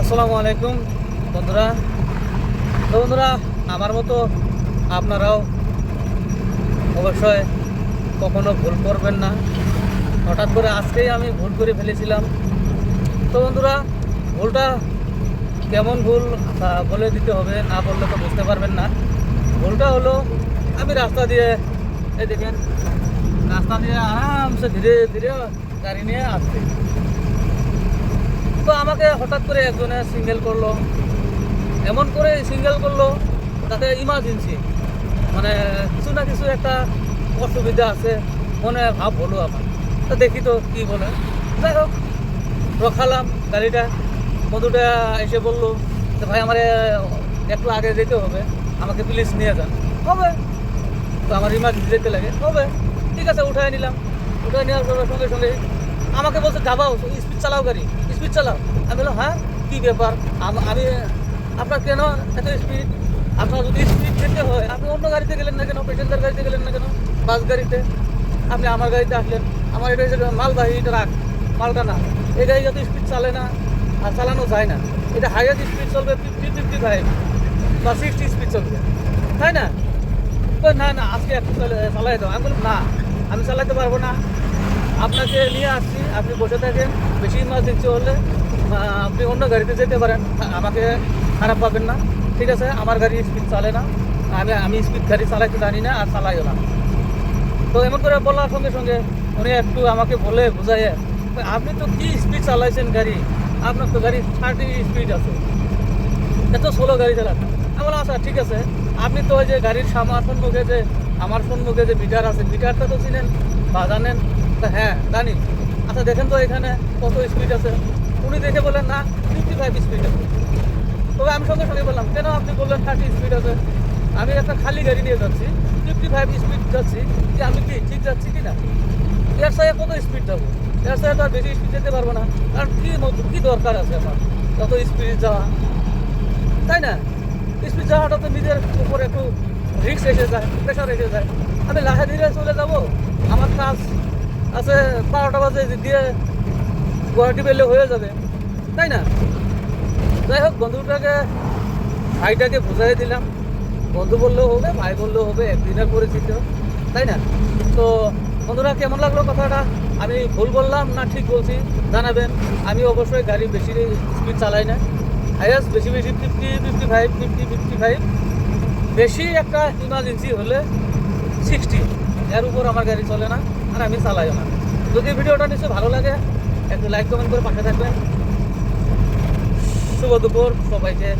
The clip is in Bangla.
আসসালামু আলাইকুম, বন্ধুরা। তো বন্ধুরা, আমার মতো আপনারাও অবশ্যই কখনো ভুল করবেন না। হঠাৎ করে আজকেই আমি ভুল করে ফেলেছিলাম। তো বন্ধুরা, ভুলটা কেমন ভুল বলে দিতে হবে, না বললে তো বুঝতে পারবেন না। ভুলটা হলো, আমি রাস্তা দিয়ে, এই দেখেন, রাস্তা দিয়ে আরামসে ধীরে ধীরে গাড়ি নিয়ে আসছি। তো হঠাৎ করে একজনে সিঙ্গেল করল। এমন করে সিঙ্গেল করল, তাতে ইমার্জেন্সি মানে কিছু না কিছু একটা অসুবিধা আছে, মনে ভাব হলো আমার। তো দেখি তো কী বলে। যাই হোক, রখালাম গাড়িটা। বন্ধুটা এসে বলল যে, ভাই, আমার একটু আগে যেতে হবে। আমাকে প্লিজ নিয়ে যান। হবে। তো আমার ইমার্জেন্সি যেতে লাগে। হবে। ঠিক আছে, উঠায় নিলাম। উঠায় নেওয়ার সঙ্গে সঙ্গে আমাকে বলছে যাবাও স্পিড চালাও গাড়ি। স্পিড চালাও। আমি বললাম হ্যাঁ কী ব্যাপার? আমি আপনার কেন এত স্পিড আপনার যদি স্পিড যেতে হয়, আপনি অন্য গাড়িতে গেলেন না কেন? প্যাসেঞ্জার গাড়িতে গেলেন না কেন? বাস গাড়িতে। আপনি আমার গাড়িতে আসলেন। আমার এটা হচ্ছে মালবাহী ট্রাক মালটা না এই গাড়ি যত স্পিড চালে না, আর চালানো যায় না। এটা হাইয়েস্ট স্পিড চলবে ফিফটি ফিফটি ফাইভ বা সিক্সটি স্পিড চলবে। তাই না? না না, আজকে একটু চালে- চালাই দাও। আমি বললাম, না, আমি চালাতে পারব না। আপনাকে নিয়ে আসছি, আপনি বসে থাকেন। বেশি ইমার্জেন্সি হলে আপনি অন্য গাড়িতে যেতে পারেন। আমাকে খারাপ পাবেন না। ঠিক আছে, আমার গাড়ি স্পিড চালে না। আমি আমি স্পিড গাড়ি চালাইতে জানি না আর চালাইও না। তো এমন করে বলার সঙ্গে সঙ্গে উনি একটু আমাকে বলে বুঝাইয়ে, আপনি তো কি স্পিড চালাইছেন গাড়ি? আপনার তো গাড়ি থার্টি স্পিড আছে। এত স্লো গাড়ি চালান। আমি বললাম আচ্ছা ঠিক আছে। আপনি তো ওই যে গাড়ির সামার সম্মুখে যে, আমার সম্মুখে যে মিটার আছে, মিটারটা তো চিনেন বা জানেন। হ্যাঁ জানি। আচ্ছা দেখেন তো এখানে কত স্পিড আছে। উনি দেখে বলেন না ফিফটি ফাইভ স্পিড আছে। তবে আমি সঙ্গে সঙ্গে বললাম, কেন আপনি বললেন থার্টি স্পিড আছে? আমি একটা খালি গাড়ি নিয়ে যাচ্ছি ফিফটি ফাইভ স্পিড যাচ্ছি, যে আমি কি ঠিক যাচ্ছি কি না? এর সাথে কত স্পিড যাব? এর সাথে তো আর বেশি স্পিড যেতে পারব না। কারণ কী কী দরকার আছে আমার? যত স্পিড যাওয়া? তাই না? স্পিড যাওয়াটা তো নিজের উপরে একটু রিক্স এসে যায় প্রেশার এসে যায়। আমি লাহে ধীরে চলে যাব? আছে বারোটা বাজে দিয়ে গুয়াহাটি বেলে হয়ে যাবে। তাই না? যাই হোক, বন্ধুটাকে, ভাইটাকে বুঝাই দিলাম। বন্ধু বললেও হবে, ভাই বললেও হবে একদিনের পরিচিত তাই না? তো বন্ধুরা, কেমন লাগল কথাটা? আমি ভুল বললাম না ঠিক বলছি? জানাবেন। আমি অবশ্যই গাড়ি বেশি স্পিড চালাই না। হাইয়াস্ট বেশি বেশি fifty fifty five fifty fifty five বেশি একটা ইমার্জেন্সি হলে সিক্সটি এর উপর আমার গাড়ি চলে না, আর আমি চালাইও না। যদি ভিডিওটা নিশ্চয়ই ভালো লাগে, একটু লাইক কমেন্ট করে পাশে থাকবেন। শুভ দুপুর সবাইকে।